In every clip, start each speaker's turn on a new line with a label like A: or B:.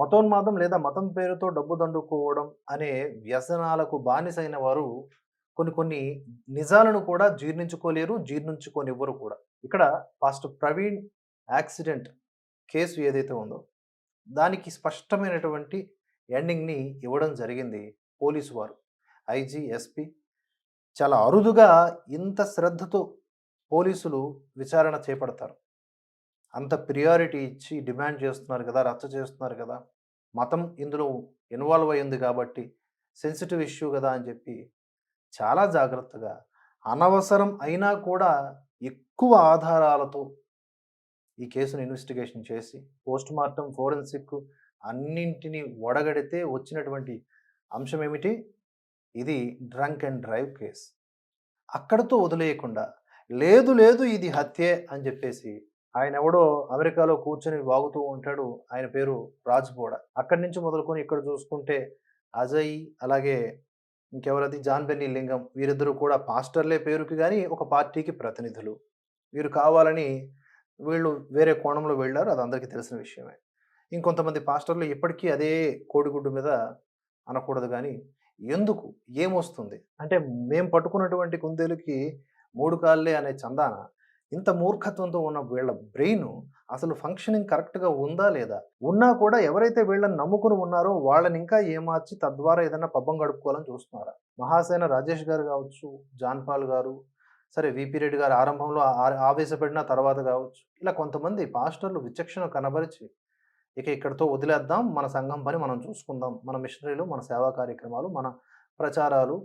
A: మతోన్మాదం లేదా మతం పేరుతో డబ్బు దండుకోవడం అనే వ్యసనాలకు బానిసైన వారు కొన్ని కొన్ని నిజాలను కూడా జీర్ణించుకోలేరు జీర్ణించుకోనివ్వరు కూడా. ఇక్కడ ఫాస్ట్ ప్రవీణ్ యాక్సిడెంట్ కేసు ఏదైతే ఉందో దానికి స్పష్టమైనటువంటి ఎండింగ్ని ఇవ్వడం జరిగింది పోలీసు వారు. ఐజీ ఎస్పీ చాలా అరుదుగా ఇంత శ్రద్ధతో పోలీసులు విచారణ చేపడతారు. అంత ప్రియారిటీ ఇచ్చి డిమాండ్ చేస్తున్నారు కదా రచ్చ చేస్తున్నారు కదా మతం ఇందులో ఇన్వాల్వ్ అయ్యింది కాబట్టి సెన్సిటివ్ ఇష్యూ కదా అని చెప్పి చాలా జాగ్రత్తగా అనవసరం అయినా కూడా ఎక్కువ ఆధారాలతో ఈ కేసును ఇన్వెస్టిగేషన్ చేసి పోస్ట్ మార్టం ఫోరెన్సిక్ అన్నింటినీ ఒడగడితే వచ్చినటువంటి అంశం ఏమిటి? ఇది డ్రంక్ అండ్ డ్రైవ్ కేస్. అక్కడతో వదిలేయకుండా లేదు లేదు ఇది హత్యే అని చెప్పేసి ఆయన ఎవడో అమెరికాలో కూర్చొని వాగుతూ ఉంటాడు. ఆయన పేరు రాజ్బోడ అక్కడి నుంచి మొదలుకొని ఇక్కడ చూసుకుంటే అజయ్ అలాగే ఇంకెవరది? జాన్ బెన్నీ లింగం. వీరిద్దరూ కూడా పాస్టర్లే పేరుకి కానీ ఒక పార్టీకి ప్రతినిధులు. వీరు కావాలని వీళ్ళు వేరే కోణంలో వెళ్ళారు. అది అందరికీ తెలిసిన విషయమే. ఇంకొంతమంది పాస్టర్లు ఇప్పటికీ అదే కోడిగుడ్డు మీద అనకూడదు కానీ ఎందుకు? ఏమొస్తుంది? అంటే మేము పట్టుకున్నటువంటి కుందేలుకి మూడు కాళ్ళే అనే చందాన? ఇంత మూర్ఖత్వంతో ఉన్న వీళ్ళ బ్రెయిన్ అసలు ఫంక్షనింగ్ కరెక్ట్గా ఉందా లేదా? ఉన్నా కూడా ఎవరైతే వీళ్ళని నమ్ముకుని ఉన్నారో వాళ్ళని ఇంకా ఏమార్చి తద్వారా ఏదైనా పబ్బం గడుపుకోవాలని చూస్తున్నారా? మహాసేన రాజేష్ గారు కావచ్చు జాన్పాల్ గారు సరే విపి రెడ్డి గారు ఆరంభంలో ఆ- ఆవేశపడిన తర్వాత కావచ్చు. ఇలా కొంతమంది పాస్టర్లు విచక్షణ కనబరిచి ఇక ఇక్కడితో వదిలేద్దాం మన సంఘం పని మనం చూసుకుందాం మన మిషనరీలు మన సేవా కార్యక్రమాలు మన ప్రచారాలు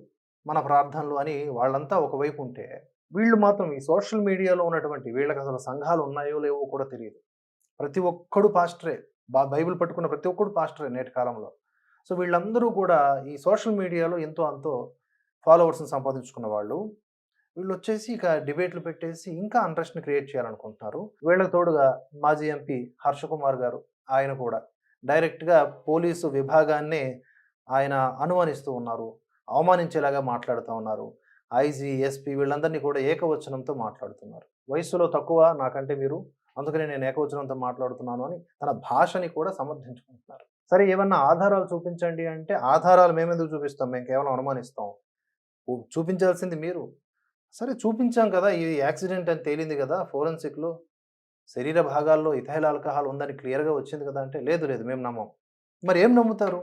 A: మన ప్రార్థనలు అని వాళ్ళంతా ఒకవైపు ఉంటే వీళ్ళు మాత్రం ఈ సోషల్ మీడియాలో ఉన్నటువంటి వీళ్ళకి అసలు సంఘాలు ఉన్నాయో లేవో కూడా తెలియదు ప్రతి ఒక్కడు పాస్టరే. బా బైబిల్ పట్టుకున్న ప్రతి ఒక్కడు పాస్టరే నేటి కాలంలో. సో వీళ్ళందరూ కూడా ఈ సోషల్ మీడియాలో ఎంతో అంతో ఫాలోవర్స్ని సంపాదించుకున్న వాళ్ళు. వీళ్ళు వచ్చేసి ఇక డిబేట్లు పెట్టేసి ఇంకా అంట్రెస్ట్ని క్రియేట్ చేయాలనుకుంటున్నారు. వీళ్ళకి తోడుగా మాజీ ఎంపీ హర్ష కుమార్ గారు ఆయన కూడా డైరెక్ట్గా పోలీసు విభాగాన్నే ఆయన అనుమానిస్తూ ఉన్నారు. అవమానించేలాగా మాట్లాడుతూ ఉన్నారు. ఐజీ ఎస్పీ వీళ్ళందరినీ కూడా ఏకవచనంతో మాట్లాడుతున్నారు. వయసులో తక్కువ నాకంటే మీరు అందుకని నేను ఏకవచనంతో మాట్లాడుతున్నాను అని తన భాషని కూడా సమర్థించుకుంటున్నారు. సరే ఏమన్నా ఆధారాలు చూపించండి అంటే ఆధారాలు మేమెందుకు చూపిస్తాం? మేము కేవలం అనుమానిస్తాం చూపించాల్సింది మీరు. సరే చూపించాం కదా ఇది యాక్సిడెంట్ అని తేలింది కదా ఫోరెన్సిక్లో శరీర భాగాల్లో ఇథైల్ ఆల్కహాల్ ఉందని క్లియర్గా వచ్చింది కదా అంటే లేదు లేదు మేము నమ్మం. మరి ఏం నమ్ముతారు?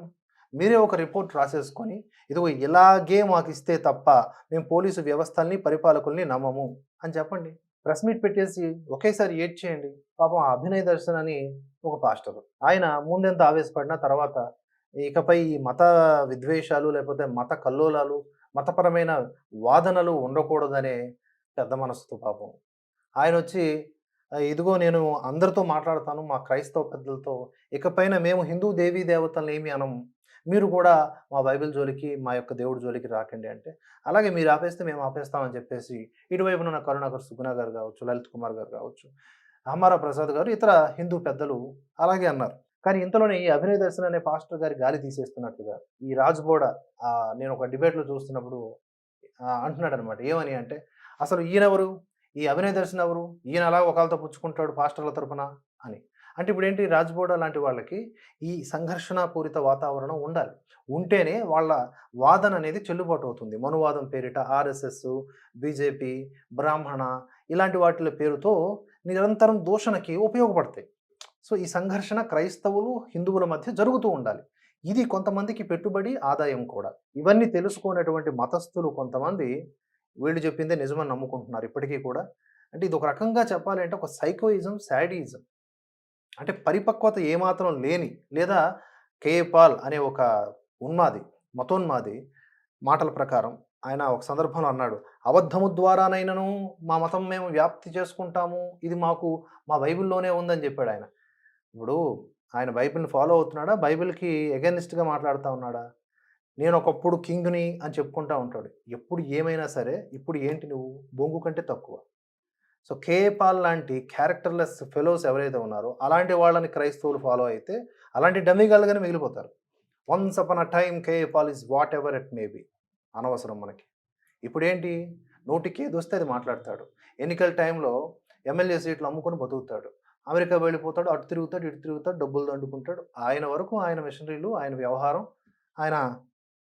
A: మీరే ఒక రిపోర్ట్ రాసేసుకొని ఇదిగో ఇలాగే మాకు ఇస్తే తప్ప మేము పోలీసు వ్యవస్థల్ని పరిపాలకుల్ని నమ్మము అని చెప్పండి. ప్రెస్ మీట్ పెట్టేసి ఒకేసారి ఏడ్ చేయండి. పాపం ఆ అభినయ దర్శన్ అని ఒక పాస్టర్. ఆయన ముందెంత ఆవేశపడినా తర్వాత ఇకపై ఈ మత విద్వేషాలు లేకపోతే మత కల్లోలాలు మతపరమైన వాదనలు ఉండకూడదనే పెద్ద మనసుతో పాపం. ఆయన వచ్చి ఇదిగో నేను అందరితో మాట్లాడతాను మా క్రైస్తవ పెద్దలతో. ఇకపైన మేము హిందూ దేవీ దేవతలను ఏమి అనము. మీరు కూడా మా బైబిల్ జోలికి మా యొక్క దేవుడి జోలికి రాకండి అంటే అలాగే మీరు ఆపేస్తే మేము ఆపేస్తామని చెప్పేసి ఇటువైపున ఉన్న కరుణాకర్ సుగుణ గారు కావచ్చు లలిత్ కుమార్ గారు కావచ్చు అమ్మారా ప్రసాద్ గారు ఇతర హిందూ పెద్దలు అలాగే అన్నారు. కానీ ఇంతలోనే ఈ అభినయ దర్శన్ అనే పాస్టర్ గారి గాలి తీసేస్తున్నట్లుగా ఈ రాజ్బోడ నేను ఒక డిబేట్లో చూస్తున్నప్పుడు అంటున్నాడు అనమాట ఏమని అంటే అసలు ఈయనెవరు? ఈ అభినయ దర్శన్ ఎవరు ఈయన అలా ఒకళ్ళతో పుచ్చుకుంటాడు పాస్టర్ల తరపున? అని. అంటే ఇప్పుడు ఏంటి రాజ్బోడా లాంటి వాళ్ళకి ఈ సంఘర్షణపూరిత వాతావరణం ఉండాలి. ఉంటేనే వాళ్ళ వాదన అనేది చెల్లుబాటు అవుతుంది. మనువాదం పేరిట ఆర్ఎస్ఎస్ బీజేపీ బ్రాహ్మణ ఇలాంటి వాటిల పేరుతో నిరంతరం దూషణకి ఉపయోగపడతాయి. సో ఈ సంఘర్షణ క్రైస్తవులు హిందువుల మధ్య జరుగుతూ ఉండాలి. ఇది కొంతమందికి పెట్టుబడి ఆదాయం కూడా. ఇవన్నీ తెలుసుకునేటువంటి మతస్థులు కొంతమంది వీళ్ళు చెప్పిందే నిజమని నమ్ముకుంటున్నారు ఇప్పటికీ కూడా. అంటే ఇది ఒక రకంగా చెప్పాలి అంటే ఒక సైకోయిజం శాడియిజం అంటే పరిపక్వత ఏమాత్రం లేని లేదా కేపాల్ అనే ఒక ఉన్మాది మతోన్మాది మాటల ప్రకారం ఆయన ఒక సందర్భంలో అన్నాడు అబద్ధము ద్వారానైనను మా మతం మేము వ్యాప్తి చేసుకుంటాము. ఇది మాకు మా బైబిల్లోనే ఉందని చెప్పాడు ఆయన. ఇప్పుడు ఆయన బైబిల్ని ఫాలో అవుతున్నాడా? బైబిల్కి ఎగెనిస్ట్గా మాట్లాడుతూ ఉన్నాడా? నేను ఒకప్పుడు కింగ్ని అని చెప్పుకుంటా ఉంటాడు. ఎప్పుడు ఏమైనా సరే ఇప్పుడు ఏంటి నువ్వు? బొంగు కంటే తక్కువ. సో కేపాల్ లాంటి క్యారెక్టర్లెస్ ఫెలోస్ ఎవరైతే ఉన్నారో అలాంటి వాళ్ళని క్రైస్తవులు ఫాలో అయితే అలాంటి డమ్మిగాళ్ళుగానే మిగిలిపోతారు. Once upon a time capital is whatever it may be అనవసరం మనకి. ఇప్పుడేంటి? నోటికి ఏది వస్తే అది మాట్లాడతాడు. ఎన్నికల టైంలో ఎమ్మెల్యే సీట్లు అమ్ముకొని బతుకుతాడు. అమెరికా వెళ్ళిపోతాడు అటు తిరుగుతాడు ఇటు తిరుగుతాడు డబ్బులు దండుకుంటాడు. ఆయన వరకు ఆయన మిషనరీలు ఆయన వ్యవహారం ఆయన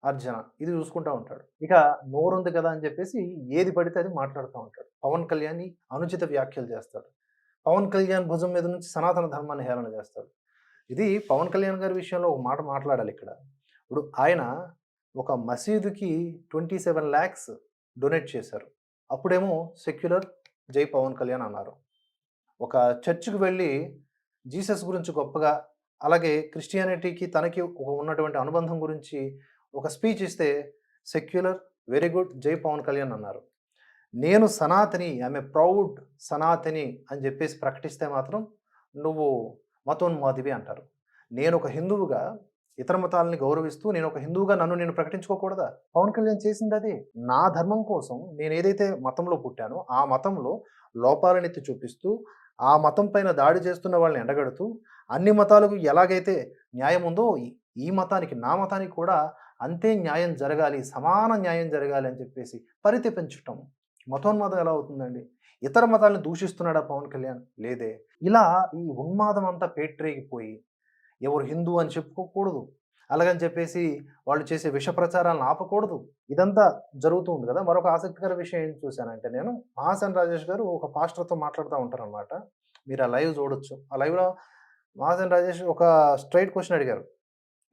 A: అర్జన. ఇది చూసుకుంటూ ఉంటాడు. ఇక నోరుంది కదా అని చెప్పేసి ఏది పడితే అది మాట్లాడుతూ ఉంటాడు. పవన్ కళ్యాణ్ అనుచిత వ్యాఖ్యలు చేస్తాడు. పవన్ కళ్యాణ్ భుజం మీద నుంచి సనాతన ధర్మాన్ని హేళన చేస్తాడు. ఇది పవన్ కళ్యాణ్ గారి విషయంలో ఒక మాట మాట్లాడాలి ఇక్కడ. ఇప్పుడు ఆయన ఒక మసీదుకి ట్వంటీ సెవెన్ ల్యాక్స్ డొనేట్ చేశారు. అప్పుడేమో సెక్యులర్ జై పవన్ కళ్యాణ్ అన్నారు. ఒక చర్చ్కి వెళ్ళి జీసస్ గురించి గొప్పగా అలాగే క్రిస్టియానిటీకి తనకి ఒక ఉన్నటువంటి అనుబంధం గురించి ఒక స్పీచ్ ఇస్తే సెక్యులర్ వెరీ గుడ్ జై పవన్ కళ్యాణ్ అన్నారు. నేను సనాతని ఆమె ప్రౌడ్ సనాతని అని చెప్పేసి ప్రకటిస్తే మాత్రం నువ్వు మతోన్మాదివి అంటారు. నేను ఒక హిందువుగా ఇతర మతాలని గౌరవిస్తూ నేను ఒక హిందువుగా నన్ను నేను ప్రకటించుకోకూడదా? పవన్ కళ్యాణ్ చేసింది అదే. నా ధర్మం కోసం నేను ఏదైతే మతంలో పుట్టానో ఆ మతంలో లోపాలనెత్తి చూపిస్తూ ఆ మతం పైన దాడి చేస్తున్న వాళ్ళని ఎండగడుతూ అన్ని మతాలకు ఎలాగైతే న్యాయం ఉందో ఈ మతానికి నా మతానికి కూడా అంతే న్యాయం జరగాలి సమాన న్యాయం జరగాలి అని చెప్పేసి పరిధి పెంచటం. మతోన్మాదం ఎలా అవుతుందండి? ఇతర మతాలను దూషిస్తున్నాడా పవన్ కళ్యాణ్? లేదే. ఇలా ఈ ఉన్మాదం అంతా పేట్రేగిపోయి ఎవరు హిందూ అని చెప్పుకోకూడదు. అలాగని చెప్పేసి వాళ్ళు చేసే విష ప్రచారాలను ఆపకూడదు. ఇదంతా జరుగుతూ ఉంది కదా! మరొక ఆసక్తికర విషయం ఏం చూశానంటే నేను మహాసన్ రాజేష్ గారు ఒక పాస్టర్తో మాట్లాడుతూ ఉంటారనమాట మీరు ఆ లైవ్ చూడొచ్చు. ఆ లైవ్లో మహాసన్ రాజేష్ ఒక స్ట్రైట్ క్వశ్చన్ అడిగారు.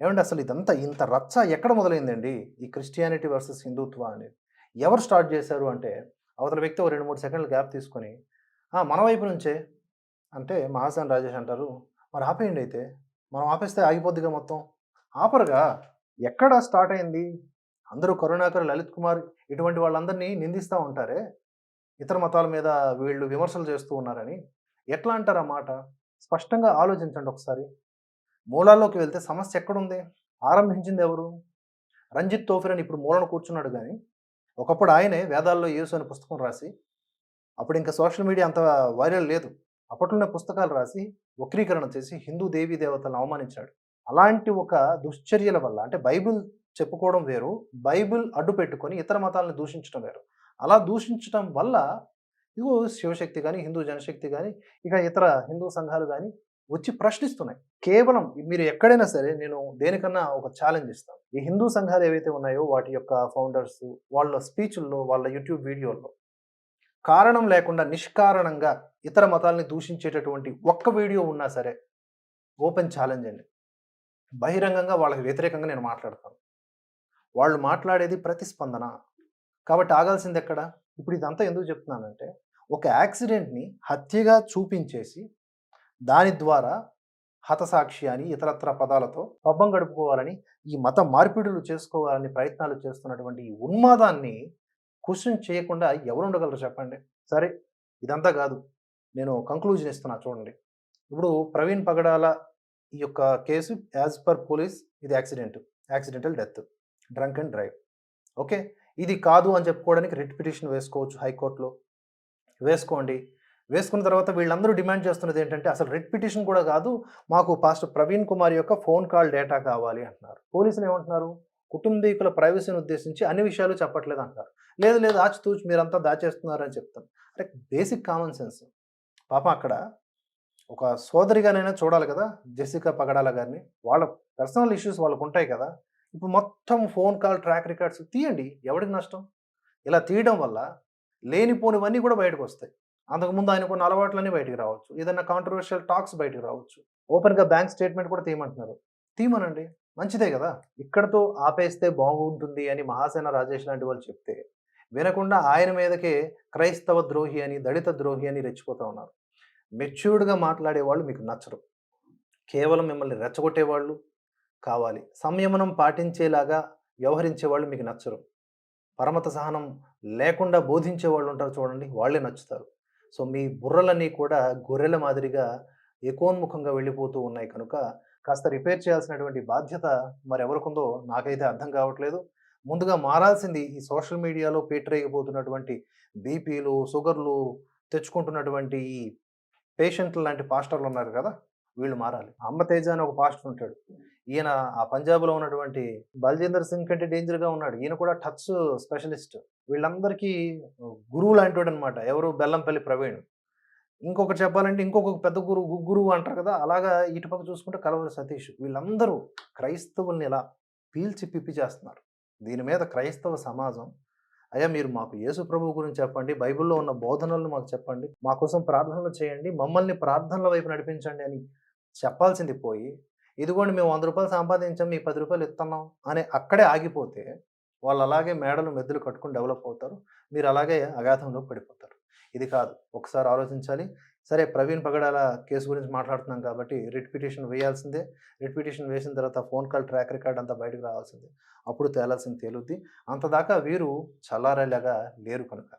A: ఏమంటే అసలు ఇదంతా ఇంత రచ్చ ఎక్కడ మొదలైందండి? ఈ క్రిస్టియానిటీ వర్సెస్ హిందుత్వ అనేది. ఎవరు స్టార్ట్ చేశారు అంటే అవతల వ్యక్తి ఒక రెండు మూడు సెకండ్లు గ్యాప్ తీసుకొని మన వైపు నుంచే. అంటే మహాసన్ రాజేష్ అంటారు మరి ఆపేయండి అయితే. మనం ఆపేస్తే ఆగిపోద్దిగా మొత్తం. ఆపరుగా? ఎక్కడ స్టార్ట్ అయింది? అందరూ కరుణాకర్ లలిత్ కుమార్ ఇటువంటి వాళ్ళందరినీ నిందిస్తూ ఉంటారే? ఇతర మతాల మీద వీళ్ళు విమర్శలు చేస్తూ ఉన్నారని? ఎట్లా అంటారు ఆ మాట? స్పష్టంగా ఆలోచించండి ఒకసారి. మూలాల్లోకి వెళ్తే సమస్య ఎక్కడుంది? ఆరంభించింది ఎవరు రంజిత్ తోఫిర్ అని ఇప్పుడు మూలను కూర్చున్నాడు కానీ ఒకప్పుడు ఆయనే వేదాల్లో యేసు అనే పుస్తకం రాసి అప్పుడు ఇంకా సోషల్ మీడియా అంత వైరల్ లేదు. అప్పట్లోనే పుస్తకాలు రాసి వక్రీకరణ చేసి హిందూ దేవీ దేవతలను అవమానించాడు. అలాంటి ఒక దుశ్చర్యల వల్ల అంటే బైబిల్ చెప్పుకోవడం వేరు బైబిల్ అడ్డు పెట్టుకొని ఇతర మతాలను దూషించడం వేరు. అలా దూషించడం వల్ల ఇగో శివశక్తి కానీ హిందూ జనశక్తి కానీ ఇక ఇతర హిందూ సంఘాలు కానీ వచ్చి ప్రశ్నిస్తున్నాయి. కేవలం మీరు ఎక్కడైనా సరే నేను దేనికన్నా ఒక ఛాలెంజ్ ఇస్తాను. ఈ హిందూ సంఘాలు ఏవైతే ఉన్నాయో వాటి యొక్క ఫౌండర్స్ వాళ్ళ స్పీచ్ల్లో వాళ్ళ యూట్యూబ్ వీడియోల్లో కారణం లేకుండా నిష్కారణంగా ఇతర మతాల్ని దూషించేటటువంటి ఒక్క వీడియో ఉన్నా సరే ఓపెన్ ఛాలెంజ్ అండి. బహిరంగంగా వాళ్ళకి వ్యతిరేకంగా నేను మాట్లాడతాను. వాళ్ళు మాట్లాడేది ప్రతిస్పందన. కాబట్టి ఆగాల్సింది ఎక్కడ? ఇప్పుడు ఇదంతా ఎందుకు చెప్తున్నానంటే ఒక యాక్సిడెంట్ని హత్యగా చూపించేసి దాని ద్వారా హతసాక్షి అని ఇతరత్ర పదాలతో పబ్బం గడుపుకోవాలని ఈ మత మార్పిడులు చేసుకోవాలని ప్రయత్నాలు చేస్తున్నటువంటి ఈ ఉన్మాదాన్ని క్వశ్చన్ చేయకుండా ఎవరు ఉండగలరు చెప్పండి? సరే ఇదంతా కాదు. నేను కంక్లూజన్ ఇస్తున్నా చూడండి. ఇప్పుడు ప్రవీణ్ పగడాల ఈ యొక్క కేసు యాజ్ పర్ పోలీస్ ఇది accident. Accidental death. Drunk and drive. Okay? ఇది కాదు అని చెప్పుకోవడానికి రిట్ పిటిషన్ వేసుకోవచ్చు హైకోర్టులో. వేసుకోండి. వేసుకున్న తర్వాత వీళ్ళందరూ డిమాండ్ చేస్తున్నది ఏంటంటే అసలు రెడ్ పిటిషన్ కూడా కాదు మాకు పాస్టర్ ప్రవీణ్ కుమార్ యొక్క ఫోన్ కాల్ డేటా కావాలి అంటున్నారు. పోలీసులు ఏమంటున్నారు? కుటుంబీకుల ప్రైవసీని ఉద్దేశించి అన్ని విషయాలు చెప్పట్లేదు అంటారు లేదు లేదు ఆచితూచి మీరంతా దాచేస్తున్నారని చెప్తాను. అంటే బేసిక్ కామన్ సెన్స్. పాపం అక్కడ ఒక సోదరిగానైనా చూడాలి కదా జెసికా పగడాల గారిని. వాళ్ళ పర్సనల్ ఇష్యూస్ వాళ్ళకు ఉంటాయి కదా. ఇప్పుడు మొత్తం ఫోన్ కాల్ ట్రాక్ రికార్డ్స్ తీయండి. ఎవరికి నష్టం? ఇలా తీయడం వల్ల లేనిపోనివన్నీ కూడా బయటకు వస్తాయి అంతకుముందు ఆయన కొన్ని అలవాట్లన్నీ బయటికి రావచ్చు. ఏదైనా కాంట్రవర్షియల్ టాక్స్ బయటికి రావచ్చు. ఓపెన్గా బ్యాంక్ స్టేట్మెంట్ కూడా తీయమంటున్నారు. తీయమనండి. మంచిదే కదా. ఇక్కడతో ఆపేస్తే బాగుంటుంది అని మహాసేన రాజేష్ లాంటి వాళ్ళు చెప్తే వినకుండా ఆయన మీదకే క్రైస్తవ ద్రోహి అని దళిత ద్రోహి అని రెచ్చిపోతూ ఉన్నారు. మెచ్యూర్డ్గా మాట్లాడే వాళ్ళు మీకు నచ్చరు. కేవలం మిమ్మల్ని రెచ్చగొట్టే వాళ్ళు కావాలి. సంయమనం పాటించేలాగా వ్యవహరించే వాళ్ళు మీకు నచ్చరు. పరమత సహనం లేకుండా బోధించే వాళ్ళు ఉంటారు చూడండి వాళ్ళే నచ్చుతారు. సో మీ బుర్రలన్నీ కూడా గొర్రెల మాదిరిగా ఏకోన్ముఖంగా వెళ్ళిపోతూ ఉన్నాయి కనుక కాస్త రిపేర్ చేయాల్సినటువంటి బాధ్యత మరెవరికుందో నాకైతే అర్థం కావట్లేదు. ముందుగా మారాల్సింది ఈ సోషల్ మీడియాలో పేటరేగిపోతున్నటువంటి బీపీలు షుగర్లు తెచ్చుకుంటున్నటువంటి ఈ పేషెంట్లు లాంటి పాస్టర్లు ఉన్నారు కదా వీళ్ళు మారాలి. అమ్మ తేజ అని ఒక పాస్టర్ ఉంటాడు. ఈయన ఆ పంజాబ్లో ఉన్నటువంటి బల్జేందర్ సింగ్ కంటే డేంజర్గా ఉన్నాడు. ఈయన కూడా టచ్ స్పెషలిస్ట్. వీళ్ళందరికీ గురువు లాంటివాడు అనమాట ఎవరు? బెల్లంపల్లి ప్రవీణ్. ఇంకొకటి చెప్పాలంటే ఇంకొక పెద్ద గురువు గురువు అంటారు కదా! అలాగా ఇటుపక్క చూసుకుంటే కలవరి సతీష్. వీళ్ళందరూ క్రైస్తవుల్ని ఇలా పీల్చి పిప్పి చేస్తున్నారు. దీని మీద క్రైస్తవ సమాజం అయ్యా మీరు మాకు యేసు ప్రభు గురించి చెప్పండి బైబిల్లో ఉన్న బోధనలను మాకు చెప్పండి మా కోసం ప్రార్థనలు చేయండి మమ్మల్ని ప్రార్థనల వైపు నడిపించండి అని చెప్పాల్సింది పోయి ఇదిగోండి మేము వంద రూపాయలు సంపాదించాం మీకు పది రూపాయలు ఇస్తున్నాం అని అక్కడే ఆగిపోతే వాళ్ళు అలాగే మేడలు మెద్దులు కట్టుకుని డెవలప్ అవుతారు. మీరు అలాగే అగాధంలో పడిపోతారు. ఇది కాదు. ఒకసారి ఆలోచించాలి. సరే ప్రవీణ్ పగడాల కేసు గురించి మాట్లాడుతున్నాం కాబట్టి రిట్ పిటిషన్ వేయాల్సిందే. రిట్ పిటిషన్ వేసిన తర్వాత ఫోన్ కాల్ ట్రాక్ రికార్డ్ అంతా బయటకు రావాల్సిందే. అప్పుడు తేలాల్సింది తేలుద్ది. అంతదాకా వీరు చల్లారేలాగా లేరు కనుక.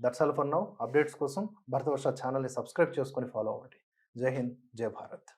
A: That's all for now. Updates కోసం భరతవర్ష ఛానల్ని సబ్స్క్రైబ్ చేసుకొని ఫాలో అవ్వండి. జై హింద్ జై భారత్.